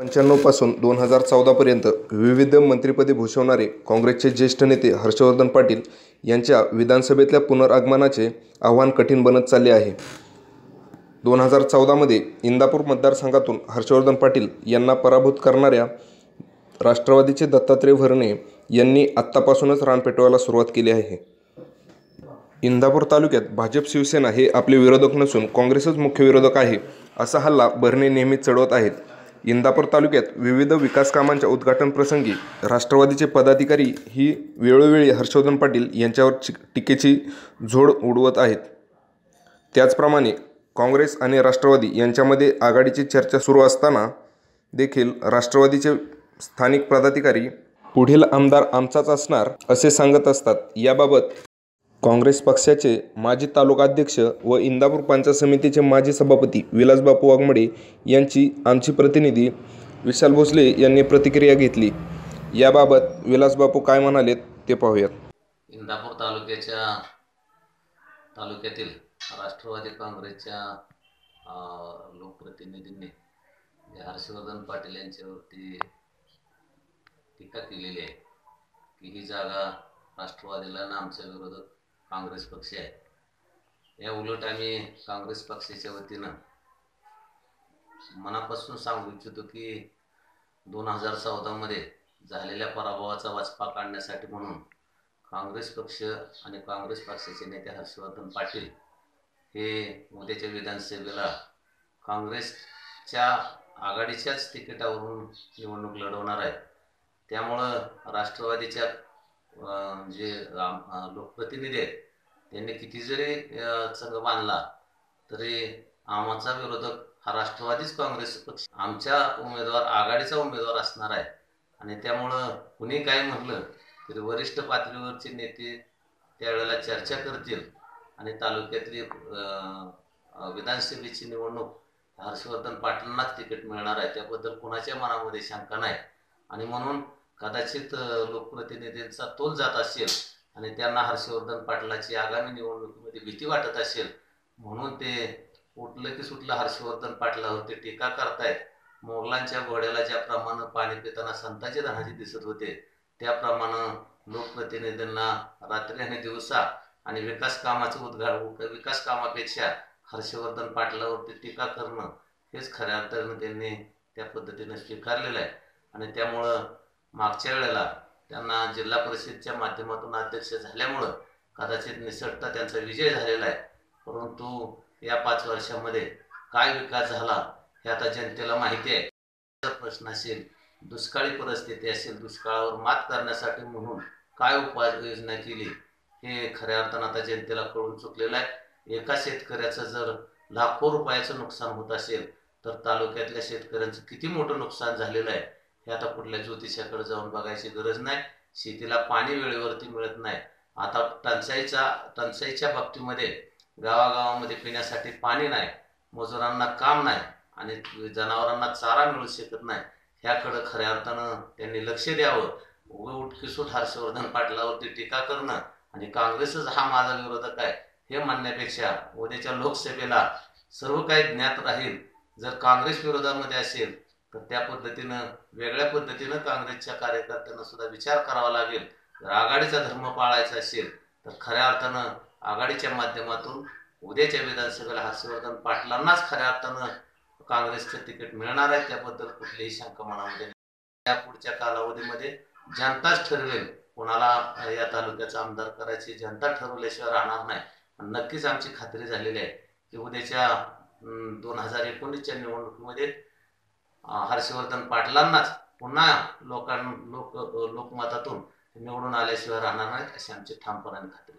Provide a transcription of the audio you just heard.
पंच्याण्णवपासून दोन हजार चौदापर्यंत विविध मंत्रिपदे भूषवणारे काँग्रेसचे ज्येष्ठ नेते हर्षवर्धन पाटील यांच्या विधानसभेतल्या पुनरागमनाचे आव्हान कठीण बनत चालले आहे. दोन हजार चौदामध्ये इंदापूर मतदारसंघातून हर्षवर्धन पाटील यांना पराभूत करणाऱ्या राष्ट्रवादीचे दत्तात्रय भरणे यांनी आत्तापासूनच रान पेटवायला सुरुवात केली आहे. इंदापूर तालुक्यात भाजप शिवसेना हे आपले विरोधक नसून काँग्रेसच मुख्य विरोधक आहे असा हल्ला भरणे नेहमी चढवत आहेत. इंदापूर तालुक्यात विविध विकास कामांच्या उद्घाटन प्रसंगी राष्ट्रवादीचे पदाधिकारी ही वेळोवेळी हर्षवर्धन पाटील यांच्यावर टीकेची झोड उडवत आहेत. त्याचप्रमाणे काँग्रेस आणि राष्ट्रवादी यांच्यामध्ये आघाडीची चर्चा सुरू असताना देखील राष्ट्रवादीचे स्थानिक पदाधिकारी पुढील आमदार आमचाच असणार असे सांगत असतात. याबाबत काँग्रेस पक्षाचे माजी तालुकाध्यक्ष व इंदापूर पंचायत समितीचे माजी सभापती विलासबापू वाघमडे यांची आमची प्रतिनिधी विशाल भोसले यांनी प्रतिक्रिया घेतली. याबाबत विलासबापू काय म्हणालेत ते पाहूयात. इंदापूर तालुक्याच्या तालुक्यातील राष्ट्रवादी काँग्रेसच्या लोकप्रतिनिधींनी हर्षवर्धन पाटील यांच्यावरती टीका केलेली आहे की ही जागा राष्ट्रवादीला आणि आमच्या विरोधात काँग्रेस पक्ष आहे. या उलट आम्ही काँग्रेस पक्षाच्या वतीनं मनापासून सांगू इच्छितो की दोन हजार चौदामध्ये झालेल्या पराभवाचा वाचपा काढण्यासाठी म्हणून काँग्रेस पक्ष आणि काँग्रेस पक्षाचे नेते हर्षवर्धन पाटील हे मोदीच्या विधानसभेला काँग्रेसच्या आघाडीच्याच तिकिटावरून निवडणूक लढवणार आहे त्यामुळं राष्ट्रवादीच्या जे लोकप्रतिनिधी आहेत त्यांनी किती जरी संघ बांधला तरी आमचा विरोधक हा राष्ट्रवादीच काँग्रेस पक्ष आमच्या उमेदवार आघाडीचा उमेदवार असणार आहे. आणि त्यामुळं कुणी काय म्हटलं तरी वरिष्ठ पातळीवरचे नेते त्यावेळेला चर्चा करतील. आणि तालुक्यातली अं, विधानसभेची निवडणूक हर्षवर्धन पाटलांनाच तिकीट मिळणार आहे त्याबद्दल कुणाच्या मनामध्ये शंका नाही. आणि म्हणून कदाचित लोकप्रतिनिधींचा तोल जात असेल आणि त्यांना हर्षवर्धन पाटलाची आगामी निवडणुकीमध्ये भीती वाटत असेल म्हणून ते उठलं की सुटलं हर्षवर्धन पाटलावर ते टीका करतायत. मोगलांच्या घोड्याला ज्याप्रमाणे पाणी पिताना संतांचे धनाजी दिसत होते त्याप्रमाणे लोकप्रतिनिधींना रात्री आणि दिवसा आणि विकास कामाचं उद्घाट विकास कामापेक्षा हर्षवर्धन पाटलावरती टीका करणं हेच खऱ्या अर्थानं त्यांनी त्या पद्धतीनं स्वीकारलेलं आहे. आणि त्यामुळं मागच्या वेळेला त्यांना जिल्हा परिषदच्या माध्यमातून अध्यक्ष झाल्यामुळं कदाचित निसटता त्यांचा विजय झालेला आहे. परंतु या पाच वर्षामध्ये काय विकास झाला हे आता जनतेला माहिती आहे. जर प्रश्न असेल दुष्काळी परिस्थिती असेल दुष्काळावर मात करण्यासाठी म्हणून काय उपाययोजना केली हे खऱ्या अर्थानं आता जनतेला कळून चुकलेलं आहे. एका शेतकऱ्याचं जर लाखो रुपयाचं नुकसान होत असेल तर तालुक्यातल्या शेतकऱ्यांचं किती मोठं नुकसान झालेलं आहे हे आता कुठल्या ज्योतिषाकडे जाऊन बघायची गरज नाही. शेतीला पाणी वेळेवरती मिळत नाही. आता टंचाईचा टंचाईच्या बाबतीमध्ये गावागावामध्ये पिण्यासाठी पाणी नाही मजुरांना काम नाही आणि जनावरांना चारा मिळू शकत नाही. ह्याकडं खऱ्या अर्थानं त्यांनी लक्ष द्यावं. उगे उठकीसूट हर्षवर्धन पाटलावरती टीका करणं आणि काँग्रेसच हा माझा विरोधक आहे हे म्हणण्यापेक्षा उद्याच्या लोकसभेला सर्व काही ज्ञात राहील. जर काँग्रेस विरोधामध्ये असेल तर त्या पद्धतीनं वेगळ्या पद्धतीनं काँग्रेसच्या कार्यकर्त्यांना सुद्धा विचार करावा लागेल. जर आघाडीचा धर्म पाळायचा असेल तर खऱ्या अर्थानं आघाडीच्या माध्यमातून उद्याच्या विधानसभेला हर्षवर्धन पाटलांनाच खऱ्या अर्थानं काँग्रेसचं तिकीट मिळणार आहे. त्याबद्दल कुठलीही शंका मनामध्ये नाही. या पुढच्या कालावधीमध्ये जनताच ठरवेल कोणाला या तालुक्याचा आमदार करायची. जनता ठरवल्याशिवाय राहणार नाही. पण नक्कीच आमची खात्री झालेली आहे की उद्याच्या दोन हजार एकोणीसच्या निवडणुकीमध्ये हर्षवर्धन पाटलांनाच पुन्हा लोकां लोक लोकमतातून निवडून आल्याशिवाय राहणार नाहीत अशी आमची ठामपणाने खात्री